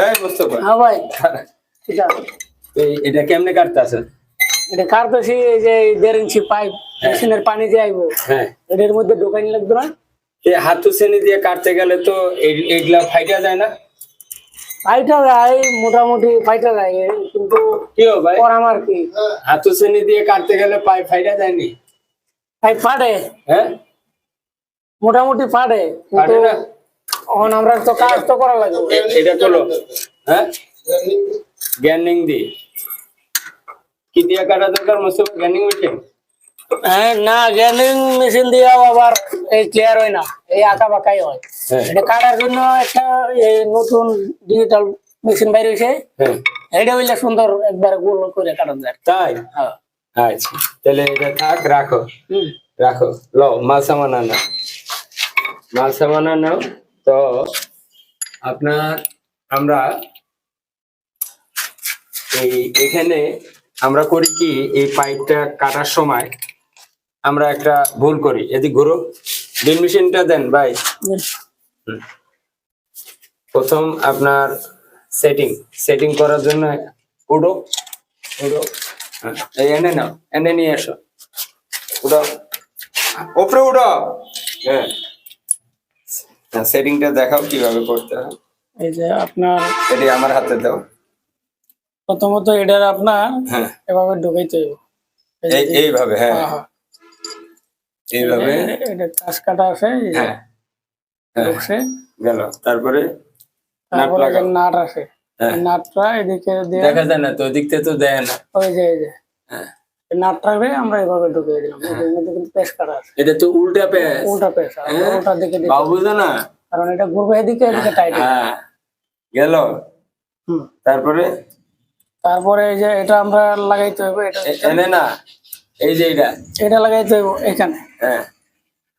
এই মোস্তফা। হ্যাঁ ভাই। এটা কেমনে কাটতেছে এটা কাটতেছি এই যে দেড় ইঞ্চি পাইপ মেশিনের পানি দিয়ে আইবো। হ্যাঁ। এটার মধ্যে ঢোকানি লাগবে না? এই হাতু শ্রেণি দিয়ে কাটতে গেলে তো এইগুলা ফাইটা যায় না? ফাইটা যায় মোটামুটি ফাইটা যায় কিন্তু কি ভাই? করাম আর কি। হাতু শ্রেণি দিয়ে কাটতে গেলে পাই ফাইটা যায়নি? পাইপ ফাটে। হ্যাঁ? মোটামুটি ফাটে কিন্তু এখন আমরা তো কাজ তো করা লাগবে। এটা করল হ্যাঁ? গ্যানিং দি। কি দিয়ে কাটা দরকার গ্যানিং মেশিন হ্যাঁ না গ্যান্ডিং মেশিন দিয়েও আবার এই ক্লিয়ার হয় না এই আঁকা বাঁকাই হয়। হ্যাঁ। এটা কাটার জন্য একটা এই নতুন ডিজিটাল মেশিন বাইরে হয়েছে। হ্যাঁ। এটা হইলে সুন্দর একবার গোল করে কাটা যায়। তাই? হ্যাঁ। আচ্ছা তাহলে এটা থাক রাখো। রাখো। লো মাল সামান আনো। মাল সামান আনো। তো আপনার আমরা এই এখানে আমরা করি কি এই পাইপটা কাটার সময় আমরা একটা ভুল করি। এদিক ঘুরো। ড্রিল মেশিনটা দেন ভাই। প্রথম আপনার সেটিং সেটিং করার জন্য উডো। উডো। হ্যাঁ, এই এনে নাও। এনে নিয়ে এসো। উডো। উপরে উডো। হ্যাঁ। সেটিংটা দেখাও কীভাবে করতে হয়। এই যে আপনার এটি আমার হাতে দাও। প্রথমত এটার আপনার হ্যাঁ। এভাবে ঢুকাইতে হবে। এই এইভাবে হ্যাঁ। হ্যাঁ, হ্যাঁ। এইভাবে। এটা কাজ কাটা আছে হ্যাঁ। ঢুকছে। গেল। তারপরে তারপরে যে নাট আছে হ্যাঁ। নাটটা এদিকে দেখা যায় না তো ওদিক থেকে তো দেয় না। ওই যে এই যে। হ্যাঁ। নাটটাকে আমরা এভাবে ঢুকিয়ে দিলাম। এটার কিন্তু পেশ কাটা আছে? এটা তো উল্টা পেঁয়াজ উল্টা পেশ হ্যাঁ। উল্টা দিকে দিতে বাবু না? কারণ এটা ঘুরবে এদিকে এদিকে টাইট হ্যাঁ। গেল? তারপরে? তারপরে এই যে এটা আমরা লাগাইতে হবে এটা এনে না? এই যে এটা। এটা লাগাইতে হবে এখানে। হ্যাঁ।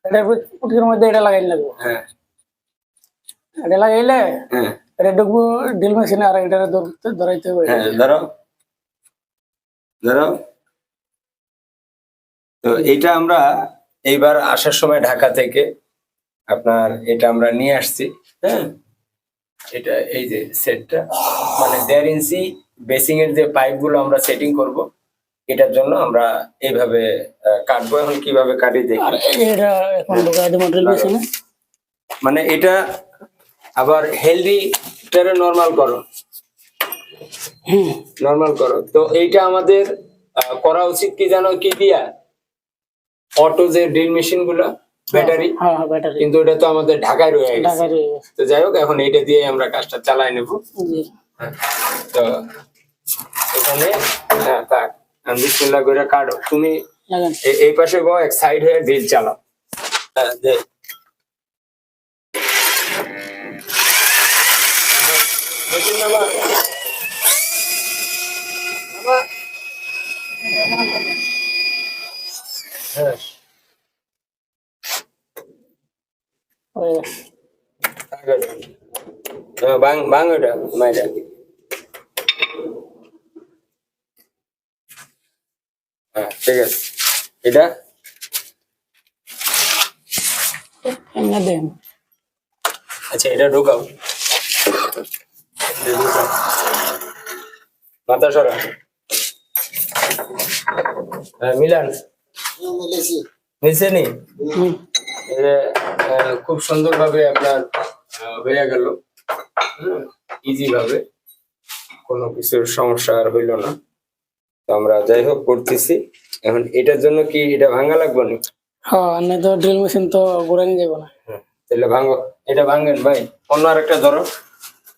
এটা পুটির মধ্যে এটা লাগাইতে লাগবে। হ্যাঁ। এটা লাগাইলে হ্যাঁ। এটা ঢুকবো ড্রিল মেশিনে আর এটা ধরাইতে হবে। হ্যাঁ ধরো। ধরো। তো এটা আমরা এইবার আসার সময় ঢাকা থেকে আপনার এটা আমরা নিয়ে আসছি হ্যাঁ? এটা এই যে সেটটা মানে দেড় ইঞ্চি বেসিং এর যে পাইপগুলো আমরা সেটিং করব এটার জন্য আমরা এইভাবে কাটবো। এখন কীভাবে কাটি দেখি। মানে এটা আবার হেলদি নর্মাল করো। নর্মাল করো। তো এইটা আমাদের করা উচিত কি জানো? কি দিয়া? অটো যে ড্রিল মেশিনগুলো ব্যাটারি হ্যাঁ হ্যাঁ ব্যাটারি। কিন্তু এটা তো আমাদের ঢাকায় রয়ে গেছে। তো যাই হোক এখন এটা দিয়ে আমরা কাজটা চালাই নেব। তো এখানে হ্যাঁ বিসমিল্লাহ করে কাটো। তুমি এই পাশে গো এক সাইড হয়ে ড্রিল চালাও। হ্যাঁ নামা। নামা। হ্যাঁ বাং বাং ওটা মাইরা হ্যাঁ ঠিক আছে এটা এমনি দেন আচ্ছা এটা ঢুকাও। মাথা সরা মিলান। নি? আহ, খুব সুন্দরভাবে আপনার আহ, হয়ে গেল। ইজি ভাবে কোনো কিছুর সমস্যা আর হইল না। তো আমরা যাই হোক করতেছি। এখন এটার জন্য কি এটা ভাঙা লাগবে না? হ্যাঁ তো ড্রিল মেশিন তো ঘুরে নিয়ে যাব না। হ্যাঁ, তাহলে ভাঙো। এটা ভাঙেন ভাই। অন্য আরেকটা ধরো।